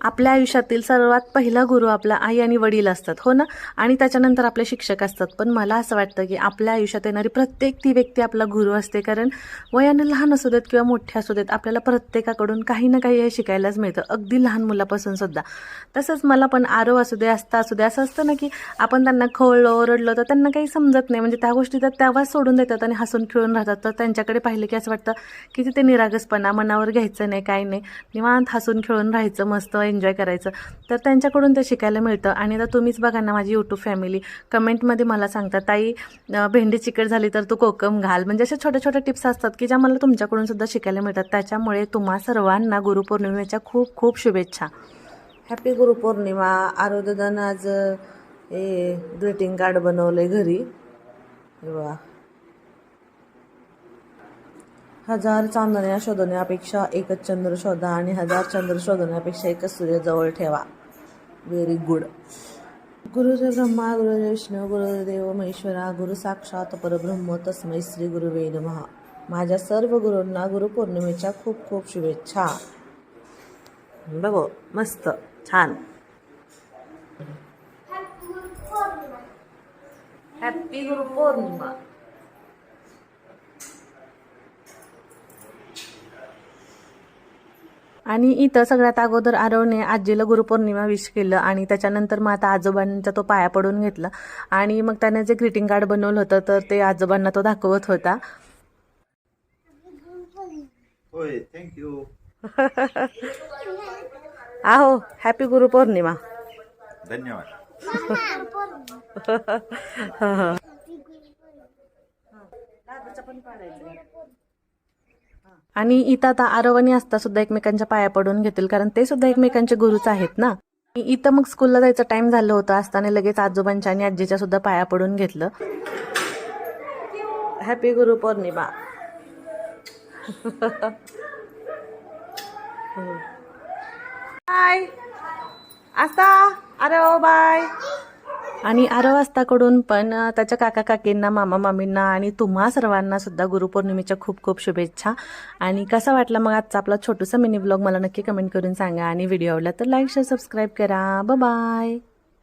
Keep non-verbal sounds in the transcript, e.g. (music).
आपल्या आयुष्यातील सर्वात पहिला गुरु आपला आई आणि वडील असतात हो ना? आणि त्याच्यानंतर आपले शिक्षक असतात. पण मला असं वाटतं की आपल्या आयुष्यात येणारी प्रत्येक ती व्यक्ती आपला गुरु असते. कारण वयाने लहान असू देत किंवा मोठे असू देत आपल्याला प्रत्येकाकडून काही ना काही हे शिकायलाच मिळतं. अगदी लहान मुलापासून सुद्धा. तसंच मला पण आरो असू दे असता असू दे असं असतं ना की आपण त्यांना खवळलो ओरडलो तर त्यांना काही समजत नाही. म्हणजे त्या गोष्टी त्या तेव्हाच सोडून देतात आणि हसून खेळून राहतात. तर त्यांच्याकडे पाहिलं की असं वाटतं की तिथे निरागसपणा मनावर घ्यायचं नाही काही नाही. निवांत हसून खेळून राहायचं मस्त. एन्जॉय करायचं तर त्यांच्याकडून ते शिकायला मिळतं. आणि आता तुम्हीच बघा ना माझी यूट्यूब फॅमिली कमेंटमध्ये मला सांगता ताई भेंडी चिकट झाली तर तू कोकम घाल. म्हणजे अशा छोट्या छोट्या टिप्स असतात की ज्या मला तुमच्याकडून सुद्धा शिकायला मिळतात. त्याच्यामुळे तुम्हा सर्वांना गुरुपौर्णिमेच्या खूप खूप शुभेच्छा. हॅपी गुरुपौर्णिमा. आरोग्यदान आज ए ग्रीटिंग कार्ड बनवलं आहे घरी. वा बघा हजार चांदण्या शोधण्यापेक्षा एकच चंद्र शोधा आणि हजार चंद्र शोधण्यापेक्षा एकच सूर्य जवळ ठेवा. व्हेरी गुड गुरुदेव ब्रह्मा गुरुदेव विष्णू गुरुदेव महेश्वरा गुरु साक्षात परब्रह्म तस्मै श्री गुरुवे नमः. माझ्या सर्व गुरूंना गुरुपौर्णिमेच्या खूप खूप शुभेच्छा. बघो मस्त छान. हॅपी गुरुपौर्णिमा आणि इथं सगळ्यात अगोदर आरवने आजीला गुरुपौर्णिमा विश केलं आणि त्याच्यानंतर मग आता आजोबांचा तो पाया पडून घेतला. आणि मग त्याने जे ग्रीटिंग कार्ड बनवलं होतं तर ते आजोबांना तो दाखवत होता. होय थँक्यू (laughs) आहो हॅपी गुरुपौर्णिमा. धन्यवाद. (laughs) आणि इथं आता आरव आणि आस्था सुद्धा एकमेकांच्या पाया पडून घेतील कारण ते सुद्धा एकमेकांचे गुरुच आहेत ना. इथं मग स्कूलला जायचं टाइम झालं होतं असताना लगेच आजोबांच्या आणि आजीच्या सुद्धा पाया पडून घेतलं. हॅपी गुरु पौर्णिमा बाय (laughs) आस्ता आरव बाय. आणि आरवास्ताकडून पण त्याच्या काका काकींना मामा मामींना आणि तुम्हा सर्वांना सुद्धा गुरुपौर्णिमेच्या खूप खूप शुभेच्छा. आणि कसा वाटला मग आजचा आपला छोटूसा मिनी ब्लॉग? मला नक्की कमेंट करून सांगा. आणि व्हिडिओ आवडला तर लाईक शेअर सबस्क्राईब करा. बाय.